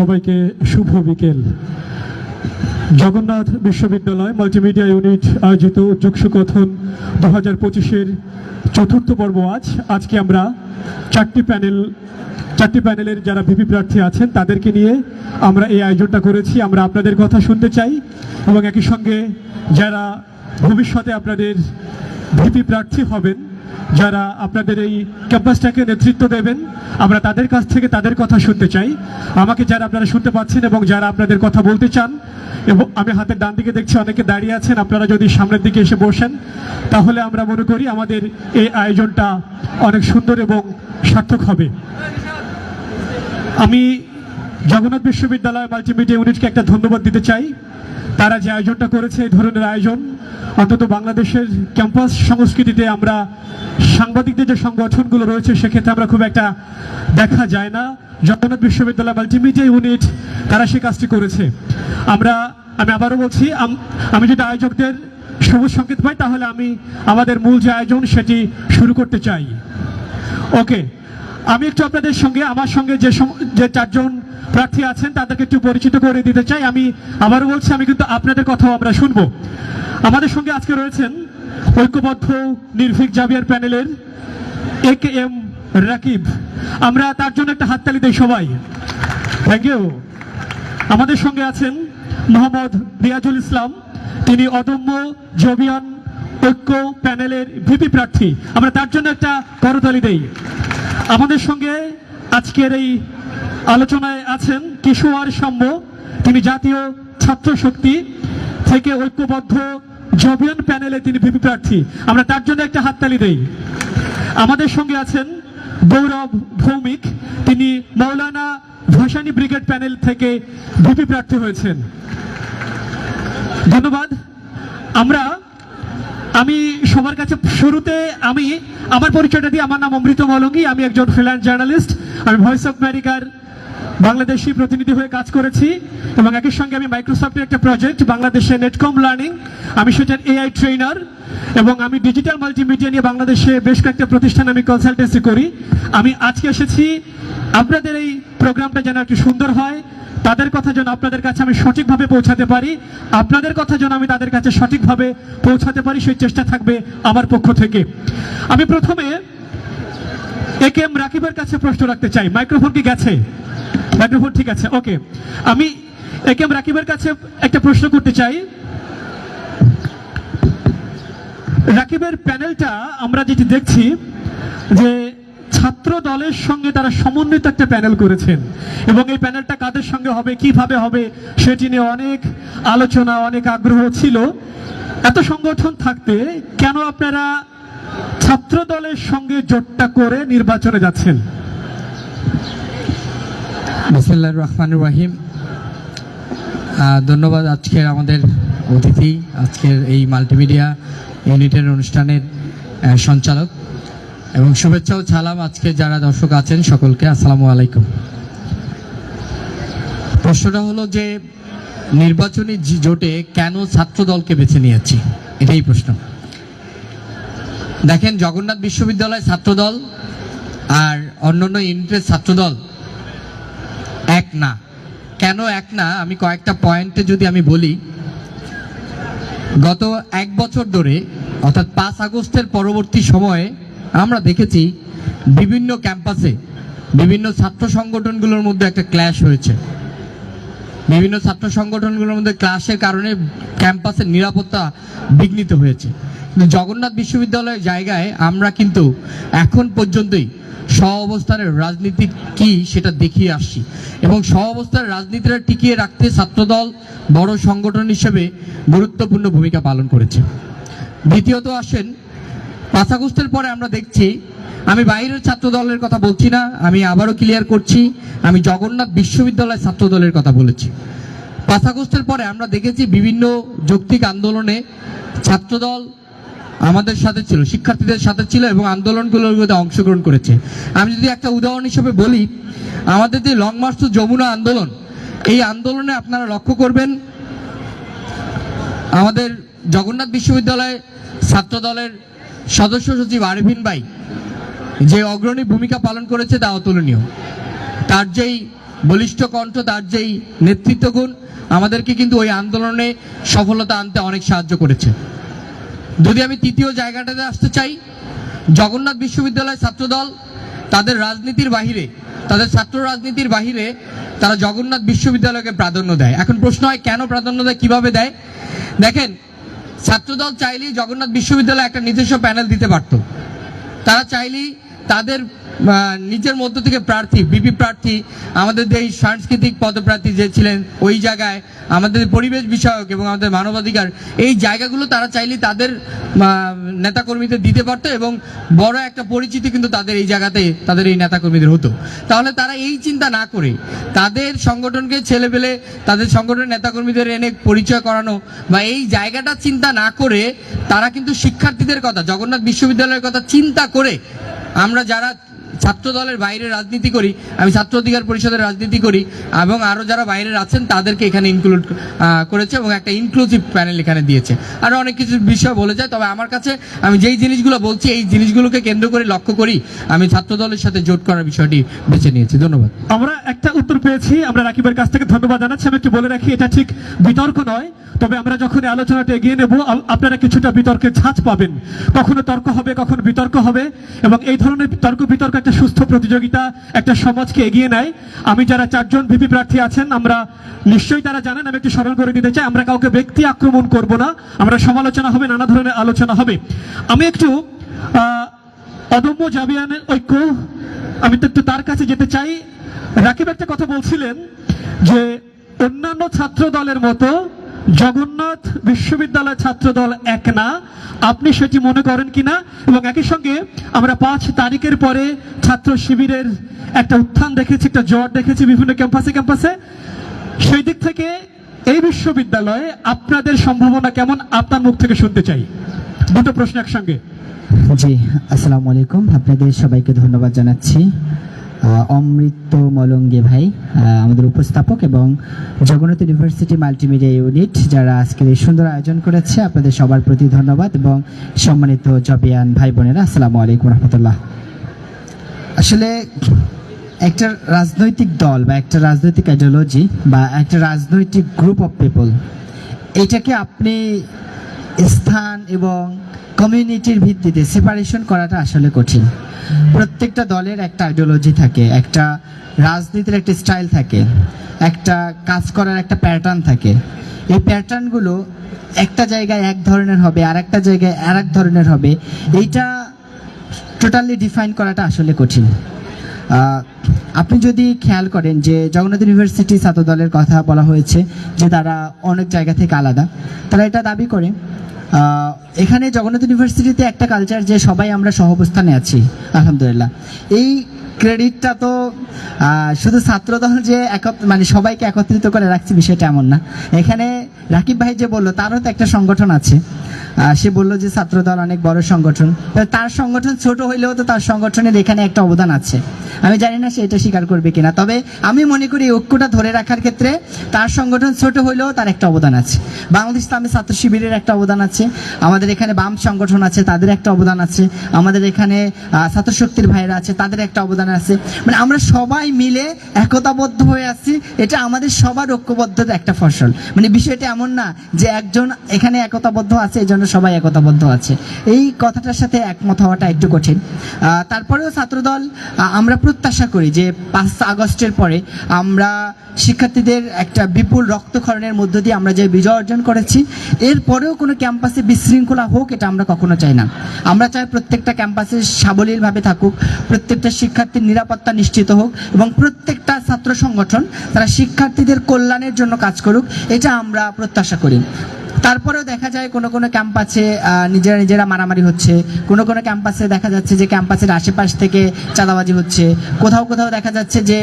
সবাইকে শুভ বিকেল। জগন্নাথ বিশ্ববিদ্যালয় মাল্টিমিডিয়া ইউনিট আয়োজিত যোগসুকথন দু হাজার পঁচিশের চতুর্থ পর্ব আজ। আজকে আমরা চারটি প্যানেল, চারটি প্যানেলের যারা ভিপি প্রার্থী আছেন, তাদেরকে নিয়ে আমরা এই আয়োজনটা করেছি। আমরা আপনাদের কথা শুনতে চাই এবং একই সঙ্গে যারা ভবিষ্যতে আপনাদের ভিপি প্রার্থী হবেন যারা আপনাদের এই ক্যাম্পাসটাকে নেতৃত্ব দেবেন, আমরা তাদের কাছ থেকে তাদের কথা শুনতে চাই। আমাকে যারা আপনারা শুনতে পাচ্ছেন এবং যারা আপনাদের কথা বলতে চান, এবং আমি হাতের ডান দিকে দেখছি অনেকে দাঁড়িয়ে আছেন, আপনারা যদি সামনের দিকে এসে বসেন, তাহলে আমরা মনে করি আমাদের এই আয়োজনটা অনেক সুন্দর এবং সার্থক হবে। আমি জগন্নাথ বিশ্ববিদ্যালয় মাল্টিমিডিয়া ইউনিটকে একটা ধন্যবাদ দিতে চাই। তারা যে আয়োজনটা করেছে, এই ধরনের আয়োজন, অন্তত বাংলাদেশের ক্যাম্পাস সংস্কৃতিতে আমরা সাংবাদিকদের যে সংগঠনগুলো রয়েছে, সেক্ষেত্রে আমরা খুব একটা দেখা যায় না। জগন্নাথ বিশ্ববিদ্যালয় মাল্টিমিডিয়া ইউনিট তারা সে কাজটি করেছে। আমরা, আমি আবারও বলছি, আম- যদি আয়োজকদের সবুজ সংকেত পাই, তাহলে আমি আমাদের মূল যে আয়োজন, সেটি শুরু করতে চাই। ওকে, আমি একটু আপনাদের সঙ্গে, আমার সঙ্গে যে যে চারজন প্রার্থী আছেন, তাদেরকে একটু পরিচিত করে দিতে চাই। আমি আবারও বলছি, আমি কিন্তু আপনাদের কথাও আমরা শুনব। আমাদের সঙ্গে আজকে রয়েছেন ঐক্যবদ্ধ, নির্ভীক জাবিয়ার প্যানেলের এ কে এম রাকিব। আমরা তার জন্য একটা হাততালি দিই সবাই। থ্যাংক ইউ আমাদের সঙ্গে আছেন মোহাম্মদ রিয়াজুল ইসলাম। তিনি অদম্য জবিয়ান ঐক্য প্যানেলের ভিপি প্রার্থী। আমরা তার জন্য একটা করতালি দেই। আমাদের সঙ্গে আজকের এই আলোচনায় আছেন কিশোর সাম্য তিনি জাতীয় ছাত্র শক্তি থেকে ঐক্যবদ্ধ জবিয়ান প্যানেলে তিনি ভিপি প্রার্থী। আমরা তার জন্য একটা হাততালি দেই। আমাদের সঙ্গে আছেন গৌরব ভৌমিক, তিনি মৌলানা ভাসানী ব্রিগেড প্যানেল থেকে ভিপি প্রার্থী হয়েছেন। ধন্যবাদ। আমরা আমি সবার কাছে শুরুতে আমি আমার পরিচয়টা দিই, আমার নাম অমৃত মলঙ্গি, আমি একজন ফ্রিল্যান্স জার্নালিস্ট আমি ভয়েস অফ আমেরিকার বাংলাদেশি প্রতিনিধি হয়ে কাজ করেছি এবং একই সঙ্গে আমি মাইক্রোসফটের একটা প্রজেক্ট বাংলাদেশে নেটকম লার্নিং আমি সেটার এআই ট্রেনার এবং আমি ডিজিটাল মাল্টিমিডিয়া নিয়ে বাংলাদেশে বেশ কয়েকটা প্রতিষ্ঠানে আমি কনসালটেন্সি করি। আমি আজকে এসেছি, আপনাদের এই প্রোগ্রামটা যেন একটু সুন্দর হয় তাদের কথা যেন আপনাদের কাছে আমি সঠিকভাবে পৌঁছাতে পারি, আপনাদের কথা যেন আমি তাদের কাছে সঠিকভাবে পৌঁছাতে পারি, সেই চেষ্টা থাকবে আমার পক্ষ থেকে। আমি প্রথমে এ কে এম রাকিবের কাছে প্রশ্ন রাখতে চাই। মাইক্রোফোন কি গেছে? মাইক্রোফোন ঠিক আছে, ওকে। আমি এ কে এম রাকিবের কাছে একটা প্রশ্ন করতে চাই। রাকিবের প্যানেলটা আমরা যেটি দেখছি যে ছাত্র দলের সঙ্গে তারা সমন্বিত একটা প্যানেল করেছেন। এবং এই প্যানেলটা কাদের সঙ্গে হবে, কীভাবে হবে, সেটি নিয়ে অনেক আলোচনা, অনেক আগ্রহ ছিল। এত সংগঠন থাকতে কেন আপনারা ছাত্র দলের সঙ্গে জোটটা করে নির্বাচনে যাচ্ছেন? বিসমুল্লাহ রহমান রাহিম। ধন্যবাদ আজকের আমাদের অতিথি, আজকের এই মাল্টিমিডিয়া ইউনিটের অনুষ্ঠানের সঞ্চালক। এবং শুভেচ্ছা ও সালাম আজকে যারা দর্শক আছেন সকলকে আসসালামু আলাইকুম। প্রশ্নটা হলো যে, নির্বাচনী জোটে কেন ছাত্র দলকে বেছে নিয়েছি? এটাই প্রশ্ন। দেখেন, জগন্নাথ বিশ্ববিদ্যালয় ছাত্রদল আর অন্যান্য ইউনিটের ছাত্রদল এক না। কেন এক না? আমি কয়েকটা পয়েন্টে যদি আমি বলি, গত এক বছর ধরে, অর্থাৎ পাঁচ আগস্টের পরবর্তী সময়ে আমরা দেখেছি বিভিন্ন ক্যাম্পাসে বিভিন্ন ছাত্র সংগঠনগুলোর মধ্যে একটা ক্ল্যাশ হয়েছে। বিভিন্ন ছাত্র সংগঠনগুলোর মধ্যে ক্লাসের কারণে ক্যাম্পাসের নিরাপত্তা বিঘ্নিত হয়েছে। জগন্নাথ বিশ্ববিদ্যালয়ের জায়গায় আমরা কিন্তু এখন পর্যন্তই স্ব অবস্থানের রাজনীতি কি সেটা দেখিয়ে আসছি এবং স্ব অবস্থার রাজনীতিটা টিকিয়ে রাখতে ছাত্রদল বড় সংগঠন হিসেবে গুরুত্বপূর্ণ ভূমিকা পালন করেছে। দ্বিতীয়ত আসেন পাঁচ আগস্টের পরে আমরা দেখছি, আমি বাইরের ছাত্র দলের কথা বলছি না, আমি আবারও ক্লিয়ার করছি, আমি জগন্নাথ বিশ্ববিদ্যালয় ছাত্র দলের কথা বলেছি। পাঁচ আগস্টের পরে আমরা দেখেছি বিভিন্ন যৌক্তিক আন্দোলনে ছাত্রদল আমাদের সাথে ছিল, শিক্ষার্থীদের সাথে ছিল এবং আন্দোলনগুলোর মধ্যে অংশগ্রহণ করেছে। আমি যদি একটা উদাহরণ হিসেবে বলি, আমাদের যে লং মার্চ যমুনা আন্দোলন, এই আন্দোলনে আপনারা লক্ষ্য করবেন, আমাদের জগন্নাথ বিশ্ববিদ্যালয় ছাত্র দলের সদস্য সচিব আরভিন ভাই যে অগ্রণী ভূমিকা পালন করেছে তা অতুলনীয় তার যেই বলিষ্ঠ কণ্ঠ, তার যেই নেতৃত্ব গুণ আমাদেরকে কিন্তু ওই আন্দোলনে সফলতা আনতে অনেক সাহায্য করেছে। যদি আমি তৃতীয় জায়গাটাতে আসতে চাই, জগন্নাথ বিশ্ববিদ্যালয় ছাত্রদল, তাদের রাজনীতির বাহিরে, তাদের ছাত্র রাজনীতির বাহিরে তারা জগন্নাথ বিশ্ববিদ্যালয়কে প্রাধান্য দেয়। এখন প্রশ্ন হয়, কেন প্রাধান্য দেয়, কীভাবে দেয়? দেখেন ছাত্রদল চাইলেই জগন্নাথ বিশ্ববিদ্যালয় একটা নিজস্ব প্যানেল দিতে পারত। তারা চাইলেই তাদের নিজের মধ্য থেকে প্রার্থী বিপি প্রার্থী, আমাদের এই সাংস্কৃতিক পদপ্রার্থী যে ছিলেন ওই জায়গায় আমাদের পরিবেশ বিষয়ক এবং আমাদের মানবাধিকার, এই জায়গাগুলো তারা চাইলেই তাদের নেতাকর্মীদের দিতে পারতো এবং বড় একটা পরিচিতি কিন্তু তাদের এই জায়গাতে তাদের এই নেতাকর্মীদের হতো। তাহলে তারা এই চিন্তা না করে তাদের সংগঠনকে ছেলে পেলে তাদের সংগঠনের নেতাকর্মীদের এনে পরিচয় করানো বা এই জায়গাটা চিন্তা না করে তারা কিন্তু শিক্ষার্থীদের কথা, জগন্নাথ বিশ্ববিদ্যালয়ের কথা চিন্তা করে আমরা যারা ছাত্র দলের বাইরে রাজনীতি করি, আমি ছাত্র অধিকার পরিষদের রাজনীতি করি, এবং আরও যারা বাইরে আছেন তাদেরকে এখানে ইনক্লুড করেছে এবং একটা ইনক্লুসিভ প্যানেল এখানে দিয়েছে। আরও অনেক কিছু বিষয় বলে যায়, তবে আমার কাছে আমি যেই জিনিসগুলো বলছি, এই জিনিসগুলোকে কেন্দ্র করে লক্ষ্য করি, আমি ছাত্র দলের সাথে জোট করার বিষয়টি বেছে নিয়েছি। ধন্যবাদ। আমরা একটা উত্তর পেয়েছি, আমরা রাকিবের কাছ থেকে ধন্যবাদ জানাচ্ছি। আমি একটু বলে রাখি, এটা ঠিক বিতর্ক নয়, তবে আমরা যখন আলোচনাটা এগিয়ে নেব আপনারা কিছুটা বিতর্কের ছাঁচ পাবেন। কখনো তর্ক হবে, কখনো বিতর্ক হবে, এবং এই ধরনের তর্ক বিতর্ক একটা সুস্থ প্রতিযোগিতা একটা সমাজকে এগিয়ে নেয়। আমি যারা চারজন ভিপি প্রার্থী আছেন, আমরা নিশ্চয়ই তারা জানেন, আমি একটু স্মরণ করে দিতে চাই, আমরা কাউকে ব্যক্তি আক্রমণ করব না, আমরা সমালোচনা হবে, নানা ধরনের আলোচনা হবে। আমি একটু অদম্য জাবিয়ানের ঐক্য, আমি তো একটু তার কাছে যেতে চাই। রাকিব একটা কথা বলছিলেন যে, অন্যান্য ছাত্র দলের মতো জগন্নাথ বিশ্ববিদ্যালয় ছাত্র দল এক না। আপনি সেটি মনে করেন কিনা? এবং একই সঙ্গে আমরা পাঁচ তারিখের পরে ছাত্র শিবিরের একটা উত্থান দেখেছি, একটা জ্বর দেখেছি বিভিন্ন ক্যাম্পাসে ক্যাম্পাসে। সেই দিক থেকে এই বিশ্ববিদ্যালয়ে আপনাদের সম্ভাবনা কেমন? আপনার মুখ থেকে শুনতে চাই। দুটো প্রশ্ন একসঙ্গে। জি, আসসালামু আলাইকুম। আপনাদের সবাইকে ধন্যবাদ জানাচ্ছি। অমৃত মলঙ্গে ভাই আমাদের উপস্থাপক এবং জগন্নাথ ইউনিভার্সিটি মাল্টিমিডিয়া ইউনিট, যারা আজকের এই সুন্দর আয়োজন করেছে, আপনাদের সবার প্রতি ধন্যবাদ এবং সম্মানিত জবিয়ান ভাই বোনেরা, আসসালামু আলাইকুম রহমতুল্লাহ। আসলে একটা রাজনৈতিক দল বা একটা রাজনৈতিক আইডিওলজি বা একটা রাজনৈতিক গ্রুপ অফ পিপল এটাকে আপনি স্থান এবং কমিউনিটির ভিত্তিতে সেপারেশন করাটা আসলে কঠিন। প্রত্যেকটা দলের একটা আইডিওলজি থাকে, একটা রাজনীতির একটা স্টাইল থাকে, একটা কাজ করার একটা প্যাটার্ন থাকে। এই প্যাটার্নগুলো একটা জায়গায় এক ধরনের হবে আর একটা জায়গায় আর এক ধরনের হবে। এইটা টোটালি ডিফাইন করাটা আসলে কঠিন। আপনি যদি খেয়াল করেন যে জগন্নাথ ইউনিভার্সিটি ছাত্র দলের কথা বলা হয়েছে যে তারা অনেক জায়গা থেকে আলাদা, তারা এটা দাবি করে এখানে জগন্নাথ ইউনিভার্সিটিতে একটা কালচার যে সবাই আমরা সহাবস্থানে আছি, আলহামদুলিল্লাহ। এই ক্রেডিটটা তো শুধু ছাত্রদল যে মানে সবাইকে একত্রিত করে রাখছে বিষয়টা এমন না। এখানে রাকিব ভাই যে বলল, তারও তো একটা সংগঠন আছে। সে বলল যে, ছাত্রদল অনেক বড় সংগঠন। তার সংগঠন ছোট হইলেও তো তার সংগঠনের এখানে একটা অবদান আছে। আমি জানি না সে এটা স্বীকার করবে কিনা, তবে আমি মনে করি ঐক্যটা ধরে রাখার ক্ষেত্রে তার সংগঠন ছোট হইলেও তার একটা অবদান আছে। বাংলাদেশ ইসলামী ছাত্র শিবিরের একটা অবদান আছে, আমাদের এখানে বাম সংগঠন আছে, তাদের একটা অবদান আছে, আমাদের এখানে ছাত্র শক্তির ভাইরা আছে, তাদের একটা অবদান আছে। মানে আমরা সবাই মিলে একতাবদ্ধ হয়ে আছি, এটা আমাদের সবার ঐক্যবদ্ধতার একটা ফসল। মানে বিষয়টা এমন না যে একজন এখানে একতাবদ্ধ আছে এই জন্য সবাই একতাবদ্ধ আছে। এই কথাটার সাথে একমত হওয়াটা একটু কঠিন। তারপরেও ছাত্রদল আমরা প্রত্যাশা করি যে পাঁচ আগস্টের পরে আমরা শিক্ষার্থীদের একটা বিপুল রক্তক্ষরণের মধ্য দিয়ে আমরা যে বিজয় অর্জন করেছি এরপরেও কোনো ক্যাম্পাসে বিশৃঙ্খলা হোক এটা আমরা কখনো চাই না। আমরা চাই প্রত্যেকটা ক্যাম্পাসে সাবলীলভাবে থাকুক, প্রত্যেকটা শিক্ষার্থীর নিরাপত্তা নিশ্চিত হোক এবং প্রত্যেকটা ছাত্র সংগঠন তারা শিক্ষার্থীদের কল্যাণের জন্য কাজ করুক, এটা আমরা প্রত্যাশা করি। তারপরেও দেখা যায় কোনো কোনো ক্যাম্পাসে নিজেরা নিজেরা মারামারি হচ্ছে। কোনো কোনো ক্যাম্পাসে দেখা যাচ্ছে যে ক্যাম্পাসের আশেপাশ থেকে চাঁদাবাজি হচ্ছে। কোথাও কোথাও দেখা যাচ্ছে যে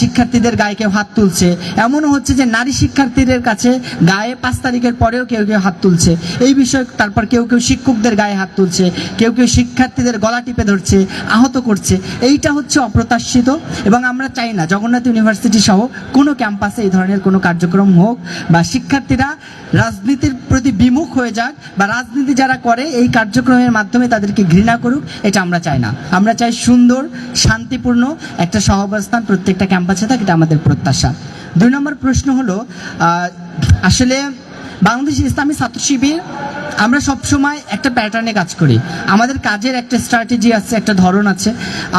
শিক্ষার্থীদের গায়ে কেউ হাত তুলছে। এমনও হচ্ছে যে নারী শিক্ষার্থীদের কাছে গায়ে পাঁচ তারিখের পরেও কেউ কেউ হাত তুলছে। এই বিষয়ে তারপর কেউ কেউ শিক্ষকদের গায়ে হাত তুলছে, কেউ কেউ শিক্ষার্থীদের গলা টিপে ধরছে, আহত করছে। এইটা হচ্ছে অপ্রত্যাশিত এবং আমরা চাই না জগন্নাথ ইউনিভার্সিটি সহ কোনো ক্যাম্পাসে এই ধরনের কোনো কার্যক্রম হোক বা শিক্ষার্থীরা রাজনীতির রাজনীতির প্রতি বিমুখ হয়ে যাক বা রাজনীতি যারা করে, এই কার্যক্রমের মাধ্যমে তাদেরকে ঘৃণা করুক, এটা আমরা চাই না। আমরা চাই সুন্দর, শান্তিপূর্ণ একটা সহাবস্থান প্রত্যেকটা ক্যাম্পাসে থাক, এটা আমাদের প্রত্যাশা। দুই নম্বর প্রশ্ন হলো আসলে বাংলাদেশ ইসলামী ছাত্র শিবির, আমরা সবসময় একটা প্যাটার্নে কাজ করি। আমাদের কাজের একটা স্ট্র্যাটেজি আছে, একটা ধরন আছে।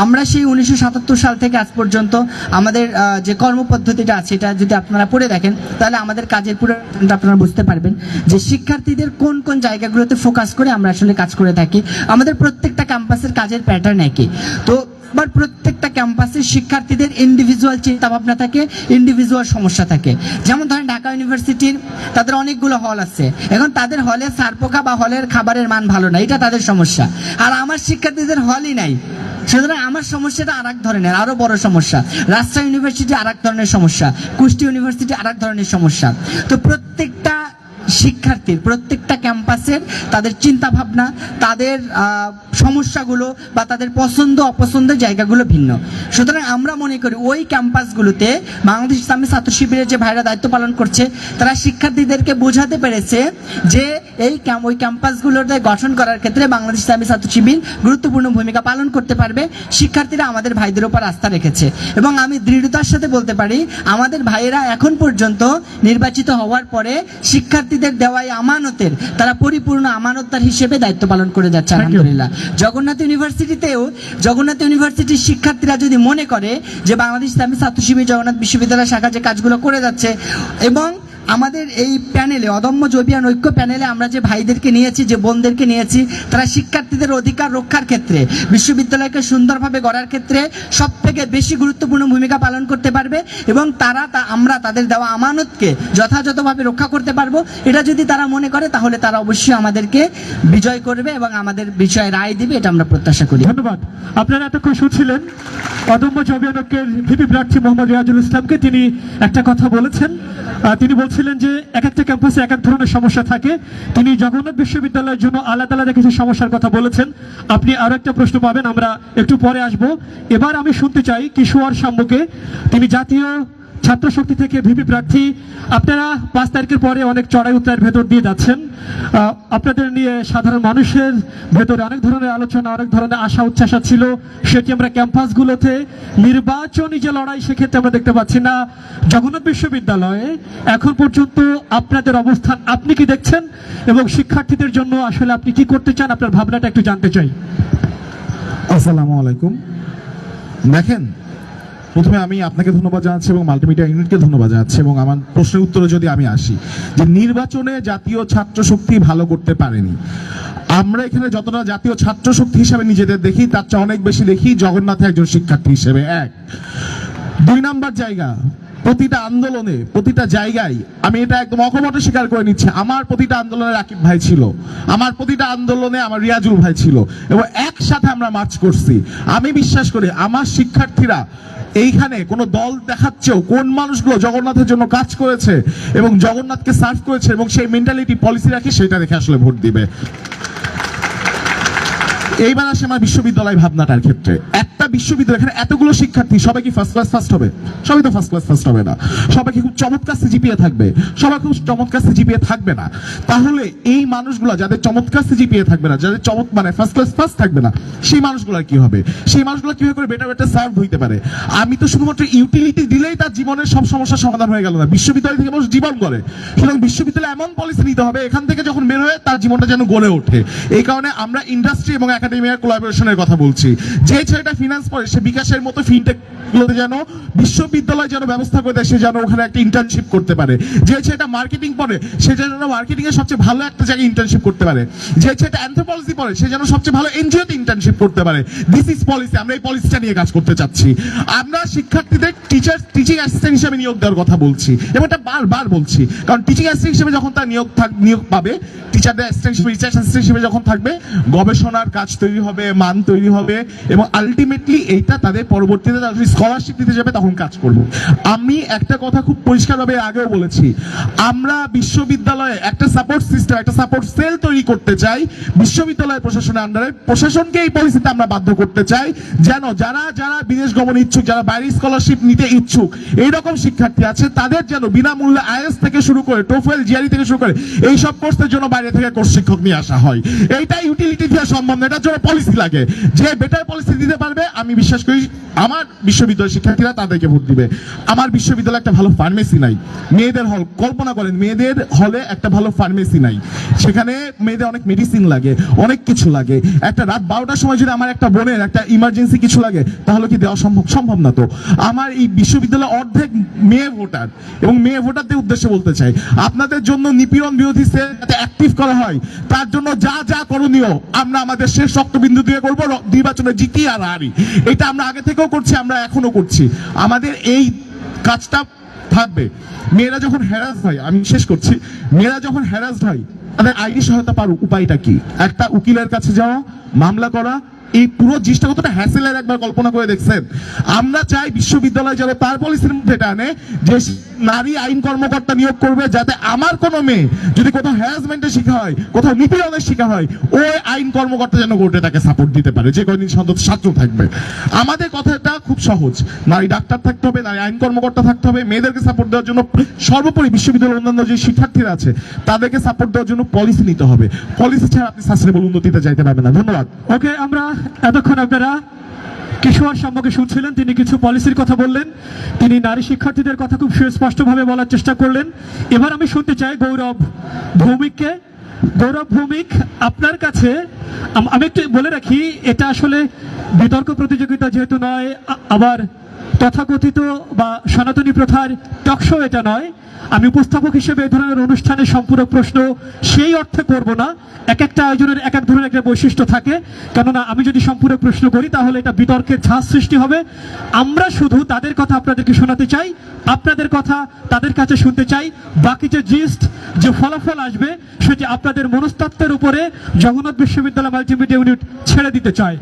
আমরা সেই উনিশশো সাতাত্তর সাল থেকে আজ পর্যন্ত আমাদের যে কর্মপদ্ধতিটা আছে, এটা যদি আপনারা পড়ে দেখেন, তাহলে আমাদের কাজের পুরো আপনারা বুঝতে পারবেন যে শিক্ষার্থীদের কোন কোন জায়গাগুলোতে ফোকাস করে আমরা আসলে কাজ করে থাকি। আমাদের প্রত্যেকটা ক্যাম্পাসের কাজের প্যাটার্ন একই। তো এবার প্রত্যেকটা ক্যাম্পাসে শিক্ষার্থীদের ইন্ডিভিজুয়াল চিন্তা ভাবনা থাকে ইন্ডিভিজুয়াল সমস্যা থাকে। যেমন ধরেন ঢাকা ইউনিভার্সিটির তাদের অনেকগুলো হল আছে। এখন তাদের হলে সারপোকা বা হলের খাবারের মান ভালো না, এটা তাদের সমস্যা। আর আমার শিক্ষার্থীদের হলই নাই। সুতরাং আমার সমস্যাটা আর এক ধরনের আরও বড় সমস্যা। রাজশাহী ইউনিভার্সিটি আর এক ধরনের সমস্যা, কুষ্টি ইউনিভার্সিটি আর এক ধরনের সমস্যা। তো প্রত্যেকটা শিক্ষার্থীর, প্রত্যেকটা ক্যাম্পাসের তাদের চিন্তা ভাবনা তাদের সমস্যাগুলো বা তাদের পছন্দ, অপছন্দের জায়গাগুলো ভিন্ন। সুতরাং আমরা মনে করি ওই ক্যাম্পাসগুলোতে বাংলাদেশ ইসলামী ছাত্র শিবিরের যে ভাইরা দায়িত্ব পালন করছে, তারা শিক্ষার্থীদেরকে বোঝাতে পেরেছে যে এই ওই ক্যাম্পাসগুলোতে গঠন করার ক্ষেত্রে বাংলাদেশ ইসলামী ছাত্র শিবির গুরুত্বপূর্ণ ভূমিকা পালন করতে পারবে। শিক্ষার্থীরা আমাদের ভাইদের উপর আস্থা রেখেছে। এবং আমি দৃঢ়তার সাথে বলতে পারি, আমাদের ভাইয়েরা এখন পর্যন্ত নির্বাচিত হওয়ার পরে শিক্ষার্থীদের দেওয়া এই আমানতের তারা পরিপূর্ণ আমানতদার হিসেবে দায়িত্ব পালন করে যাচ্ছে. আলহামদুলিল্লাহ জগন্নাথ ইউনিভার্সিটিতেও জগন্নাথ ইউনিভার্সিটির শিক্ষার্থীরা যদি মনে করে যে বাংলাদেশ ইসলামী ছাত্র শিবির জগন্নাথ বিশ্ববিদ্যালয় শাখা যে কাজগুলো করে যাচ্ছে এবং আমাদের এই প্যানেলে, অদম্য জবিয়ান ঐক্য প্যানেলে আমরা যে ভাইদেরকে নিয়েছি, যে বোনদেরকে নিয়েছি, তারা শিক্ষার্থীদের অধিকার রক্ষার ক্ষেত্রে, বিশ্ববিদ্যালয়কে সুন্দরভাবে গড়ার ক্ষেত্রে সব থেকে বেশি গুরুত্বপূর্ণ ভূমিকা পালন করতে পারবে এবং তারা তা, আমরা তাদের দেওয়া আমানতকে যথাযথভাবে রক্ষা করতে পারব। এটা যদি তারা মনে করে, তাহলে তারা অবশ্যই আমাদেরকে বিজয় করবে এবং আমাদের বিষয়ে রায় দিবে, এটা আমরা প্রত্যাশা করি। ধন্যবাদ। আপনারা এতক্ষণ শুনছিলেন অদম্য জবিয়ানকের ভিপি প্রার্থী মোহাম্মদ রিয়াজুল ইসলামকে। তিনি একটা কথা বলেছেন। তিনি তিনি বলছিলেন যে এক একটা ক্যাম্পাসে এক এক ধরনের সমস্যা থাকে। তিনি জগন্নাথ বিশ্ববিদ্যালয়ের জন্য আলাদা আলাদা কিছু সমস্যার কথা বলেছেন। আপনি আরও একটা প্রশ্ন পাবেন, আমরা একটু পরে আসব। এবার আমি শুনতে চাই কিশোর সাম্যকে তিনি জাতীয় ছাত্র শক্তি থেকে ভিপি প্রার্থী, আপনারা পাঁচ তারিখের পরে অনেক চড়াই উত্তরের ভেতর দিয়ে যাচ্ছেন। আপনাদের নিয়ে সাধারণ মানুষের ভেতরে অনেক ধরনের আলোচনা, অনেক ধরনের আশা, উচ্ছ্বাসা ছিল। সেটি আমরা ক্যাম্পাসগুলোতে, নির্বাচনী যে লড়াই, সেক্ষেত্রে আমরা দেখতে পাচ্ছি না। জগন্নাথ বিশ্ববিদ্যালয়ে এখন পর্যন্ত আপনাদের অবস্থান আপনি কি দেখছেন? এবং শিক্ষার্থীদের জন্য আসলে আপনি কি করতে চান? আপনার ভাবনাটা একটু জানতে চাই। আসসালামু আলাইকুম। দেখেন প্রথমে আমি আপনাকে ধন্যবাদ জানাচ্ছি এবং মাল্টিমিডিয়া ইউনিটকে ধন্যবাদ জানাচ্ছি এবং আমার প্রশ্নের উত্তরে যদি আমি আসি, যে নির্বাচনে জাতীয় ছাত্র শক্তি ভালো করতে পারেনি। আমরা এখানে যতটা জাতীয় ছাত্র শক্তি হিসাবে নিজেদের দেখি, তার চেয়ে অনেক বেশি দেখি জগন্নাথে একজন শিক্ষার্থী হিসেবে। এক। দুই নাম্বার জায়গা, প্রতিটা আন্দোলনে, প্রতিটা জায়গায় আমি এটা একদম অকপটে স্বীকার করে নিচ্ছি, আমার প্রতিটা আন্দোলনে রাকিব ভাই ছিল, আমার প্রতিটা আন্দোলনে আমার রিয়াজুল ভাই ছিল এবং একসাথে আমরা মার্চ করছি। আমি বিশ্বাস করি আমার শিক্ষার্থীরা এইখানে কোনো দল দেখাচ্ছেও কোন মানুষগুলো জগন্নাথের জন্য কাজ করেছে এবং জগন্নাথকে সার্ভ করেছে এবং সেই মেন্টালিটি পলিসি রাখে, সেটা দেখে আসলে ভোট দিবে। এইবার আসে আমার বিশ্ববিদ্যালয় ভাবনাটার ক্ষেত্রে। একটা বিশ্ববিদ্যালয়, এখানে এতগুলো শিক্ষার্থী, সবাই কি ফার্স্ট ক্লাস ফার্স্ট হবে? সবাই তো ফার্স্ট ক্লাস ফার্স্ট হবে না। সবাই কি খুব চমৎকার সিজিপিএ থাকবে? সবাই খুব চমৎকার সিজিপিএ থাকবে না। তাহলে এই মানুষগুলো যাদের চমৎকার সিজিপিএ থাকবে না, যাদের চমৎ মানে ফার্স্ট ক্লাস ফার্স্ট থাকবে না, সেই মানুষগুলোর কি হবে? সেই মানুষগুলো কীভাবে করে বেটার বেটার সার্ভ হইতে পারে? আমি তো শুধুমাত্র ইউটিলিটি দিলেই তার জীবনের সব সমস্যার সমাধান হয়ে গেল না। বিশ্ববিদ্যালয় থেকে মানুষ জীবন গড়ে। সুতরাং বিশ্ববিদ্যালয়ে এমন পলিসি নিতে হবে, এখান থেকে যখন বের হয়ে তার জীবনটা যেন গড়ে ওঠে। এই কারণে আমরা ইন্ডাস্ট্রি এবং একাডেমিয়ার কোলাবোরেশনের কথা বলছি। যে ছেলেটা ফিনান্স পড়ে সে বিকাশের মতো ফিনটেক যেন, বিশ্ববিদ্যালয় যেন ব্যবস্থা করে দেয়, সে যেন ওখানে একটা ইন্টার্নশিপ করতে পারে। যে ছেলেটা মার্কেটিং পড়ে, সে যেন মার্কেটিং এর সবচেয়ে ভালো একটা জায়গায় ইন্টার্নশিপ করতে পারে। যে ছেলেটা অ্যান্থ্রোপলজি পড়ে, সে যেন সবচেয়ে ভালো এনজিওতে ইন্টার্নশিপ করতে পারে। দিস ইজ পলিসি আমরা এই পলিসিটা নিয়ে কাজ করতে চাচ্ছি। আমরা শিক্ষার্থীদের টিচার টিচিং অ্যাসিস্ট্যান্ট হিসেবে নিয়োগ দেওয়ার কথা বলছি। এবং এটা বারবার বলছি, কারণ টিচিং অ্যাসিস্ট্যান্ট হিসেবে যখন তার নিয়োগ থাক, নিয়োগ পাবে টিচারদের অ্যাসিস্ট্যান্ট হিসেবে রিসার্চ অ্যাসিস্ট্যান্ট হিসেবে যখন থাকবে, গবেষণার কাজ তৈরি হবে, মান তৈরি হবে এবং আলটিমেটলি এইটা তাদের পরবর্তীতে যখন স্কলারশিপ দিতে যাবে তখন কাজ করব। আমি একটা কথা খুব পরিষ্কারভাবে আগেও বলেছি, আমরা বিশ্ববিদ্যালয়ে একটা সাপোর্ট সিস্টেম একটা সাপোর্ট সেল তৈরি করতে চাই বিশ্ববিদ্যালয় প্রশাসনের আন্ডারে প্রশাসনকে এই পরিস্থিতি আমরা বাধ্য করতে চাই, যেন যারা যারা বিদেশ গমন ইচ্ছুক, যারা বাইরে স্কলারশিপ নিতে ইচ্ছুক, এইরকম শিক্ষার্থী আছে, তাদের যেন বিনামূল্যে আইএস থেকে শুরু করে টোফেল জিআরই থেকে শুরু করে এই সব কোর্সের জন্য বাইরে থেকে কোর্স শিক্ষক নিয়ে আসা হয়। এইটা ইউটিলিটি দেওয়া সম্ভব না এটার জন্য পলিসি লাগে। যে বেটার পলিসি দিতে পারবে, আমি বিশ্বাস করি আমার বিশ্ববিদ্যালয় শিক্ষার্থীরা তাদেরকে ভোট দিবে। আমার বিশ্ববিদ্যালয়ে একটা ভালো ফার্মেসি নাই। মেয়েদের হল কল্পনা করেন, মেয়েদের হলে একটা ভালো ফার্মেসি নাই। সেখানে মেয়েদের অনেক মেডিসিন লাগে, অনেক কিছু লাগে। একটা রাত বারোটার সময় যদি আমার একটা বোনের একটা ইমার্জেন্সি কিছু লাগে, তাহলে কি দেওয়া সম্ভব? সম্ভব না তো। আমার এই বিশ্ববিদ্যালয়ে অর্ধেক মেয়ে ভোটার এবং মেয়ে ভোটারদের উদ্দেশ্যে বলতে চাই, আপনাদের জন্য নিপীড়ন বিরোধী সেল যাতে অ্যাক্টিভ করা হয়, তার জন্য যা যা করণীয়, আমরা আমাদের শেষ রক্তবিন্দু দিয়ে করব নির্বাচনে জিতি আর হারি। এটা আমরা আগে থেকেও করছি, আমরা এখনও করছি। আমাদের এই কাজটা থাকবে। মেয়েরা যখন হ্যারাস হয়, আমি শেষ করছি, মেয়েরা যখন হ্যারাস হয়, তাদের আইনি সহায়তা পাওয়ার উপায়টা কি? একটা উকিলের কাছে যাওয়া, মামলা করা এই পুরো জিনিসটা কতটা হ্যাসেলের একবার কল্পনা করে দেখছেন? আমরা চাই বিশ্ববিদ্যালয় যাবে তার পলিসির মধ্যে এটা আনে যে নারী আইন কর্মকর্তা নিয়োগ করবে যাতে আমার কোনো মেয়ে যদি কোথাও হ্যারাসমেন্টের শিখা হয়, কোথাও নিপীড়নের শিখা হয়, ওই আইন কর্মকর্তা যেন কোর্টে তাকে সাপোর্ট দিতে পারে। যে কয়দিন সন্তত সাতজন থাকবে। আমাদের কথাটা খুব সহজ। নারী ডাক্তার থাকতে হবে, নারী আইন কর্মকর্তা থাকতে হবে, মেয়েদেরকে সাপোর্ট দেওয়ার জন্য সর্বোপরি বিশ্ববিদ্যালয়ের অন্যান্য যে শিক্ষার্থীরা আছে, তাদেরকে সাপোর্ট দেওয়ার জন্য পলিসি নিতে হবে। পলিসি ছাড়া আপনি সাস্টেনেবল উন্নতিতে যাইতে পারবেন না। ধন্যবাদ। ওকে আমরা এতক্ষণ আপনারা কিশোর সম্পর্কে শুনছিলেন, তিনি কিছু পলিসির কথা বললেন, তিনি নারী শিক্ষার্থীদের কথা খুব সুস্পষ্টভাবে বলার চেষ্টা করলেন। এবার আমি শুনতে চাই গৌরব ভৌমিককে। গৌরব ভৌমিক আপনার কাছে, আমি একটু বলে রাখি, এটা আসলে বিতর্ক প্রতিযোগিতা যেহেতু নয় আবার তথাকথিত বা সনাতনী প্রথার টকশো এটা নয়। আমি উপস্থাপক হিসেবে এই ধরনের অনুষ্ঠানে সম্পূরক প্রশ্ন সেই অর্থে করব না। এক একটা আয়োজনের এক এক ধরনের একটা বৈশিষ্ট্য থাকে। কেননা আমি যদি সম্পূরক প্রশ্ন করি, তাহলে এটা বিতর্কের ঝাঁজ সৃষ্টি হবে। আমরা শুধু তাদের কথা আপনাদেরকে শোনাতে চাই, আপনাদের কথা তাদের কাছে শুনতে চাই। বাকি যে জিস্ট, যে ফলাফল আসবে, সেটি আপনাদের মনস্তত্ত্বের উপরে জগন্নাথ বিশ্ববিদ্যালয় মাল্টিমিডিয়া ইউনিট ছেড়ে দিতে চায়।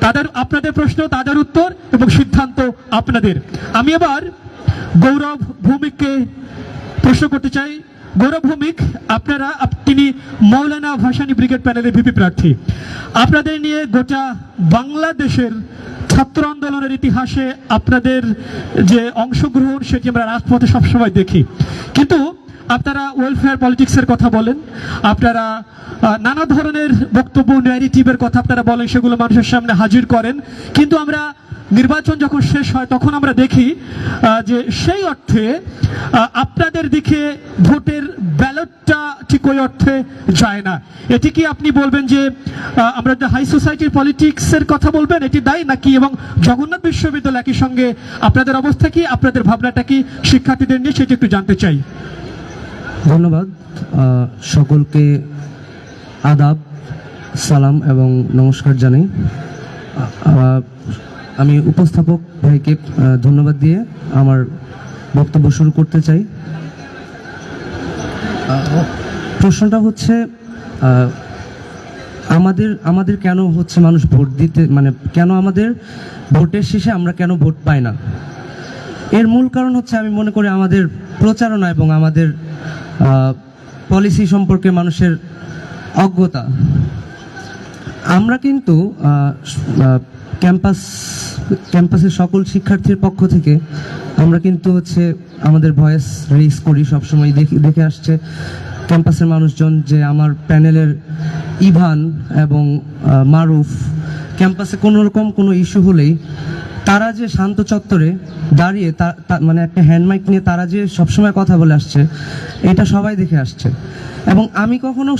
তাদের, আপনাদের প্রশ্ন, তাদের উত্তর এবং সিদ্ধান্ত আপনাদের। আমি এবার গৌরব ভৌমিককে প্রশ্ন করতে চাই। গৌরব ভৌমিক, আপনারা তিনি মৌলানা ভাসানী ব্রিগেড প্যানেলের ভিপি প্রার্থী। আপনাদের নিয়ে গোটা বাংলাদেশের ছাত্র আন্দোলনের ইতিহাসে আপনাদের যে অংশগ্রহণ, সেটি আমরা রাজপথে সবসময় দেখি। কিন্তু আপনারা ওয়েলফেয়ার পলিটিক্সের কথা বলেন, আপনারা নানা ধরনের বক্তব্য ন্যারেটিভের কথা আপনারা বলেন, সেগুলো মানুষের সামনে হাজির করেন। কিন্তু আমরা নির্বাচন যখন শেষ হয়, তখন আমরা দেখি যে সেই অর্থে আপনাদের দিকে ভোটের ব্যালটটা ঠিক ওই অর্থে যায় না। এটি কি আপনি বলবেন যে আমরা হাই সোসাইটির পলিটিক্সের কথা বলবেন, এটি দায়ী নাকি এবং জগন্নাথ বিশ্ববিদ্যালয় একই সঙ্গে আপনাদের অবস্থা কি, আপনাদের ভাবনাটা কি, শিক্ষার্থীদের নিয়ে সেটি একটু জানতে চাই। ধন্যবাদ। সকলকে আদাব, সালাম এবং নমস্কার জানাই। আমি উপস্থাপক ভাইকে ধন্যবাদ দিয়ে আমার বক্তব্য শুরু করতে চাই। প্রশ্নটা হচ্ছে আমাদের আমাদের কেন হচ্ছে মানুষ ভোট দিতে মানে কেন আমাদের ভোটের শেষে আমরা কেন ভোট পাই না? এর মূল কারণ হচ্ছে আমি মনে করি আমাদের প্রচারণা এবং আমাদের পলিসি সম্পর্কে মানুষের অজ্ঞতা। আমরা কিন্তু ক্যাম্পাস ক্যাম্পাসের সকল শিক্ষার্থীর পক্ষ থেকে আমরা কিন্তু হচ্ছে আমাদের ভয়েস রেজ করি সবসময়। দেখি, দেখে আসছে ক্যাম্পাসের মানুষজন যে আমার প্যানেলের ইভান এবং মারুফ। ক্যাম্পাসে কোনো রকম কোনো ইস্যু হলেই তারা যে শান্ত চত্বরে দাঁড়িয়ে মানে একটা হ্যান্ডমাইক নিয়ে তারা যে সবসময় কথা বলে আসছে, এটা সবাই দেখে আসছে। এবং আমি কখনো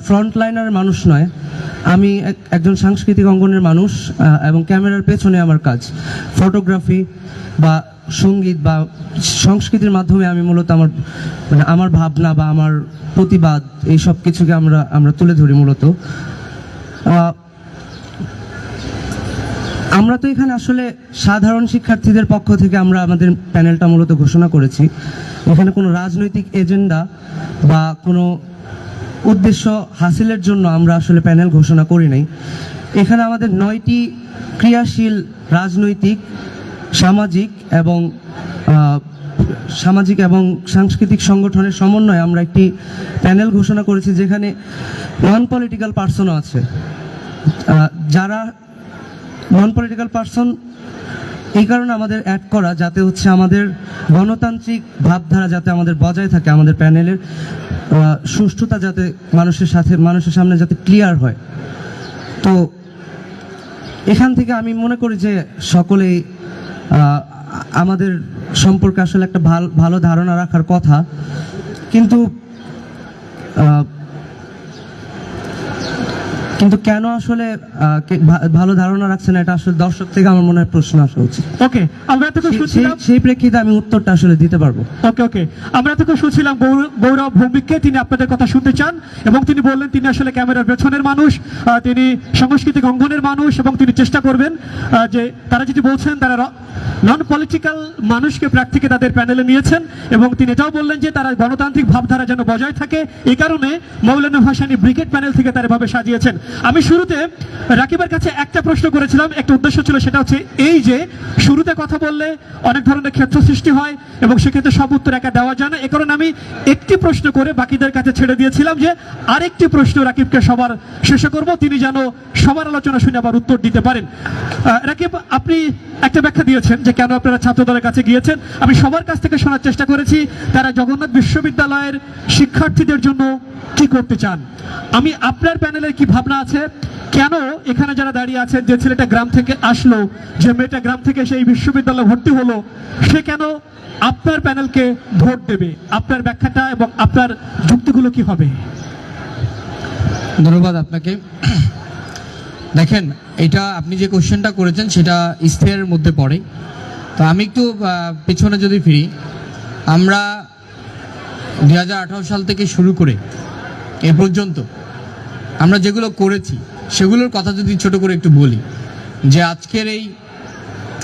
ফ্রন্ট লাইনার মানুষ নয়। আমি এক- একজন সাংস্কৃতিক অঙ্গনের মানুষ এবং ক্যামেরার পেছনে আমার কাজ। ফটোগ্রাফি বা সংগীত বা সংস্কৃতির মাধ্যমে আমি মূলত আমার মানে আমার ভাবনা বা আমার প্রতিবাদ, এই সব কিছুকে আমরা আমরা তুলে ধরি মূলত। আমরা তো এখানে আসলে সাধারণ শিক্ষার্থীদের পক্ষ থেকে আমরা আমাদের প্যানেলটা মূলত ঘোষণা করেছি। এখানে কোনো রাজনৈতিক এজেন্ডা বা কোনো উদ্দেশ্য হাসিলের জন্য আমরা আসলে প্যানেল ঘোষণা করি নাই। এখানে আমাদের নয়টি ক্রিয়াশীল রাজনৈতিক, সামাজিক এবং সামাজিক এবং সাংস্কৃতিক সংগঠনের সমন্বয়ে আমরা একটি প্যানেল ঘোষণা করেছি যেখানে নন পলিটিক্যাল পার্সনও আছে যারা নন পলিটিক্যাল পার্সন এই কারণে আমাদের অ্যাড করা যাতে হচ্ছে আমাদের গণতান্ত্রিক ভাবধারা যাতে আমাদের বজায় থাকে, আমাদের প্যানেলের সুষ্ঠুতা যাতে মানুষের সাথে, মানুষের সামনে যাতে ক্লিয়ার হয়। তো এখান থেকে আমি মনে করি যে সকলেই আমাদের সম্পর্কে আসলে একটা ভালো ভালো ধারণা রাখার কথা। কিন্তু কিন্তু কেন আসলে ভালো ধারণা রাখছে না? এটা আসলে দর্শক থেকে আমার মনে হয় প্রশ্ন আসা উচিত। ওকে আমরা এতক্ষণ শুনছিলাম সেই প্রেক্ষিতে আমি উত্তরটা আসলে দিতে পারব। ওকে ওকে। আমরা এতক্ষণ শুনছিলাম গৌরব ভৌমিককে তিনি আপনাদের কথা শুনতে চান এবং তিনি বললেন তিনি আসলে ক্যামেরার পেছনের মানুষ তিনি সাংস্কৃতিক অঙ্গনের মানুষ এবং তিনি চেষ্টা করবেন যে তারা যদি বলছেন তারা নন পলিটিক্যাল মানুষকে প্রার্থীকে তাদের প্যানেলে নিয়েছেন এবং তিনি এটাও বললেন যে তারা গণতান্ত্রিক ভাবধারা যেন বজায় থাকে। এই কারণে মৌলানা ভাসানী ব্রিগেড প্যানেল থেকে তারা এভাবে সাজিয়েছেন। আমি শুরুতে রাকিবের কাছে একটা প্রশ্ন করেছিলাম, একটা উদ্দেশ্য ছিল, সেটা হচ্ছে এই যে শুরুতে কথা বললে অনেক ধরনের ক্ষেত্র সৃষ্টি হয় এবং সেক্ষেত্রে সব উত্তর একা দেওয়া যায় না। এ কারণে আমি একটি প্রশ্ন করে বাকিদের কাছে ছেড়ে দিয়েছিলাম যে আরেকটি প্রশ্ন রাকিবকে সবার শেষে করব, তিনি যেন সবার আলোচনা শুনে আবার উত্তর দিতে পারেন। রাকিব, আপনি একটা ব্যাখ্যা দিয়েছেন যে কেন আপনারা ছাত্র দলের কাছে গিয়েছেন। আমি সবার কাছ থেকে শোনার চেষ্টা করেছি, তারা জগন্নাথ বিশ্ববিদ্যালয়ের শিক্ষার্থীদের জন্য কি করতে চান। আমি আপনার প্যানেলের কি ভাবনা আছে। কেন এখানে যারা দাঁড়িয়ে আছেন, যে ছেলেটা গ্রাম থেকে আসলো, যে মেয়েটা গ্রাম থেকে সেই বিশ্ববিদ্যালয়ে ভর্তি হলো, সে কেন আপনার প্যানেলকে ভোট দেবে? আপনার ব্যাখ্যাটা এবং আপনার যুক্তিগুলো কি হবে? ধন্যবাদ আপনাকে। দেখেন, এটা আপনি যে কোশ্চেনটা করেছেন, সেটা ইস্তেহারের মধ্যে পড়ে। তো আমি একটু পেছনে যদি ফিরি, আমরা দুই হাজার আঠারো সাল থেকে শুরু করে এ পর্যন্ত আমরা যেগুলো করেছি, সেগুলোর কথা যদি ছোট করে একটু বলি, যে আজকের এই,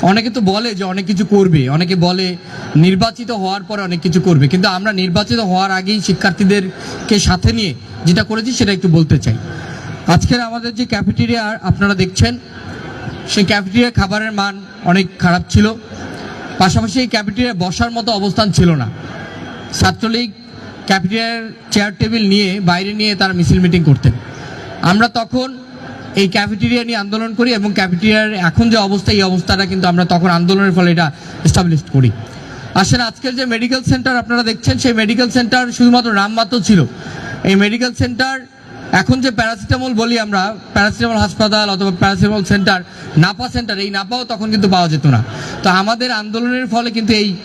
অনেকে তো বলে যে অনেক কিছু করবে, অনেকে বলে নির্বাচিত হওয়ার পরে অনেক কিছু করবে, কিন্তু আমরা নির্বাচিত হওয়ার আগেই শিক্ষার্থীদেরকে সাথে নিয়ে যেটা করেছি সেটা একটু বলতে চাই। আজকের আমাদের যে ক্যাফেটেরিয়া আপনারা দেখছেন, সেই ক্যাফেটেরিয়া খাবারের মান অনেক খারাপ ছিল। পাশাপাশি এই ক্যাফেটেরিয়া বসার মতো অবস্থান ছিল না। ছাত্রলীগ ক্যাফেটেরিয়ার চেয়ার টেবিল নিয়ে, বাইরে নিয়ে তারা মিছিল মিটিং করতেন। আমরা তখন এই ক্যাফেটেরিয়া নিয়ে আন্দোলন করি এবং ক্যাফেটেরিয়ার এখন যে অবস্থা, এই অবস্থাটা কিন্তু আমরা তখন আন্দোলনের ফলে এটা এস্টাবলিশ করি। আসলে আজকের যে মেডিকেল সেন্টার আপনারা দেখছেন, সেই মেডিকেল সেন্টার শুধুমাত্র নামমাত্র ছিল। এই মেডিকেল সেন্টার এখন যে প্যারাসিটামল বলি আমরা প্যারাসিটামল হাসপাতাল অথবা প্যারাসিটামল সেন্টার নাপা সেন্টার এই নাপাও তখন কিন্তু পাওয়া যেত না। তো আমাদের আন্দোলনের ফলে কিন্তু এই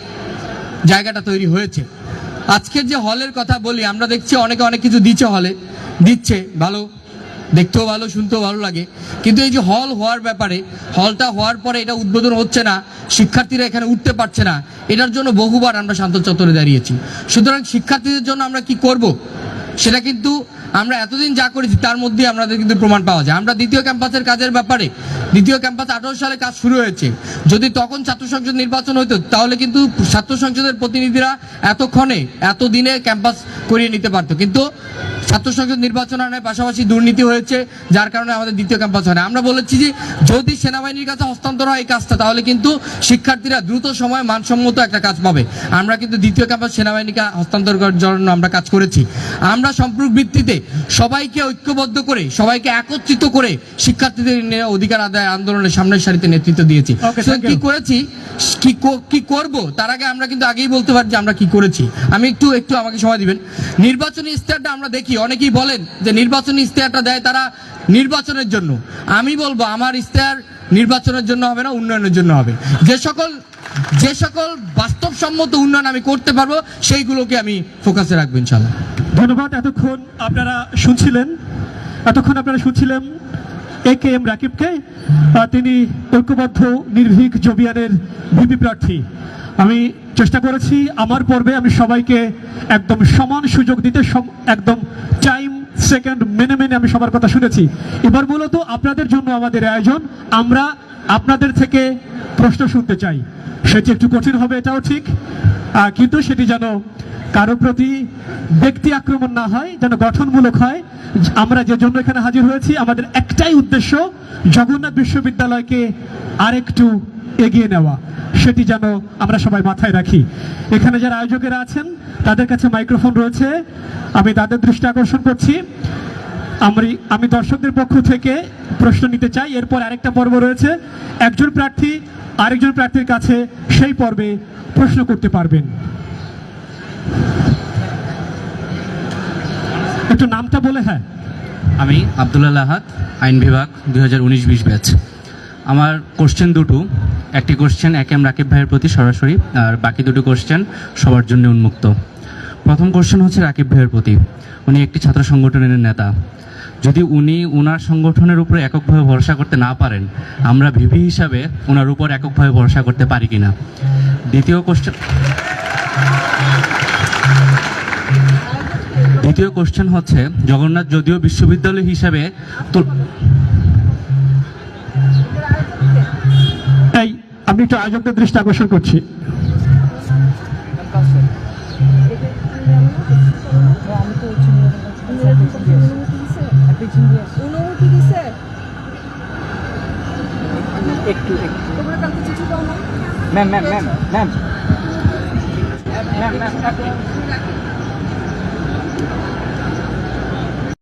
জায়গাটা তৈরি হয়েছে। আজকের যে হলের কথা বলি, আমরা দেখছি অনেকে অনেক কিছু দিচ্ছে হলে দিচ্ছে, ভালো। দেখতেও ভালো, শুনতেও ভালো লাগে। কিন্তু এই যে হল হওয়ার ব্যাপারে হলটা হওয়ার পরে এটা উদ্বোধন হচ্ছে না, শিক্ষার্থীরা এখানে উঠতে পারছে না, এটার জন্য বহুবার আমরা শান্ত চত্বরে দাঁড়িয়েছি। সুতরাং শিক্ষার্থীদের জন্য আমরা কি করব? সেটা কিন্তু আমরা এতদিন যা করেছি, তার মধ্যে আমাদের কিন্তু প্রমাণ পাওয়া যায়। আমরা দ্বিতীয় ক্যাম্পাসের কাজের ব্যাপারে, দ্বিতীয় ক্যাম্পাস আঠারো সালে কাজ শুরু হয়েছে। যদি তখন ছাত্র সংসদ নির্বাচন হতো, তাহলে কিন্তু ছাত্র সংসদের প্রতিনিধিরা এতক্ষণে, এতদিনে ক্যাম্পাস করিয়ে নিতে পারতো। কিন্তু ছাত্র সংসদ নির্বাচন আনার পাশাপাশি দুর্নীতি হয়েছে যার কারণে আমাদের দ্বিতীয় ক্যাম্পাস হয় না। আমরা বলেছি যে যদি সেনাবাহিনীর কাছে হস্তান্তর হয় এই কাজটা তাহলে কিন্তু শিক্ষার্থীরা দ্রুত সময়ে মানসম্মত একটা কাজ পাবে। আমরা কিন্তু দ্বিতীয় ক্যাম্পাস সেনাবাহিনীকে হস্তান্তর করার জন্য আমরা কাজ করেছি। আমরা সম্পর্ক ভিত্তিতে সবাইকে ঐক্যবদ্ধ করে সবাইকে একত্রিত করে শিক্ষার্থীদের অধিকার আদায় আন্দোলনের সামনের সারিতে নেতৃত্ব দিয়েছি। কি করেছি? কি কি করব? তার আগে আমরা কিন্তু আগেই বলতে পারি যে আমরা কি করেছি। আমি একটু একটু আমাকে সময় দিবেন। নির্বাচনী ইস্তেহারটা আমরা দেখি। অনেকেই বলেন যে নির্বাচনী ইস্তেহারটা দেয় তারা নির্বাচনের জন্য। আমি বলব আমার ইস্তেহার নির্বাচনের জন্য হবে না, উন্নয়নের জন্য হবে। যে সকল যে সকল বাস্তবসম্মত উন্নয়ন আমি করতে পারব, সেইগুলোকে আমি ফোকাসে রাখব ইনশাল্লাহ ধন্যবাদ। এতক্ষণ আপনারা শুনছিলেন, এতক্ষণ আপনারা শুনছিলেন এ কে এম রাকিবকে তিনি ঐক্যবদ্ধ, নির্ভীক জবিয়ানের ভিপি প্রার্থী। আমি চেষ্টা করেছি। আমার পর্বে আমি সবাইকে একদম সমান সুযোগ দিতে একদম টাইম সেকেন্ড মেনে মেনে আমি সবার কথা শুনেছি। এবার মূলত আপনাদের জন্য আমাদের আয়োজন। আমরা আপনাদের থেকে প্রশ্ন শুনতে চাই। সেটি একটু কঠিন হবে, এটাও ঠিক। কিন্তু সেটি যেন কারও প্রতি ব্যক্তি আক্রমণ না হয়, যেন গঠনমূলক হয়। আমরা যে জন্য এখানে হাজির হয়েছি, আমাদের একটাই উদ্দেশ্য জগন্নাথ বিশ্ববিদ্যালয়কে আরেকটু এগিয়ে নেওয়া। সেটি যেন আমরা সবাই মাথায় রাখি। এখানে যারা আয়োজকেরা আছেন, তাদের কাছে মাইক্রোফোন রয়েছে। আমি তাদের দৃষ্টি আকর্ষণ করছি। আমি আমি দর্শকদের পক্ষ থেকে প্রশ্ন নিতে চাই। এরপর আরেকটা পর্ব রয়েছে। একজন প্রার্থী আরেকজন প্রার্থীর কাছে সেই পর্বে প্রশ্ন করতে পারবেন। একটু নামটা বলে হ্যাঁ। আমি আবদুল্লাহ আহাদ, আইন বিভাগ, দুই হাজার উনিশ বিশ ব্যাচ। আমার কোশ্চেন দুটো। একটি কোশ্চেন একে এম রাকিব ভাইয়ের প্রতি সরাসরি, আর বাকি দুটো কোশ্চেন সবার জন্য উন্মুক্ত। প্রথম কোশ্চেন হচ্ছে রাকিব ভাইয়ের প্রতি। উনি একটি ছাত্র সংগঠনের নেতা। যদি উনি ওনার সংগঠনের উপরে এককভাবে ভরসা করতে না পারেন, আমরা ভিভি হিসাবে ওনার উপর এককভাবে ভরসা করতে পারি কিনা? দ্বিতীয় কোশ্চেন দ্বিতীয় কোশ্চেন হচ্ছে, জগন্নাথ যদিও বিশ্ববিদ্যালয় হিসাবে আমি একটু আয়োজকদের দৃষ্টি আকর্ষণ করছি। একটু না ma'am ma'am ma'am ma'am ma'am ma'am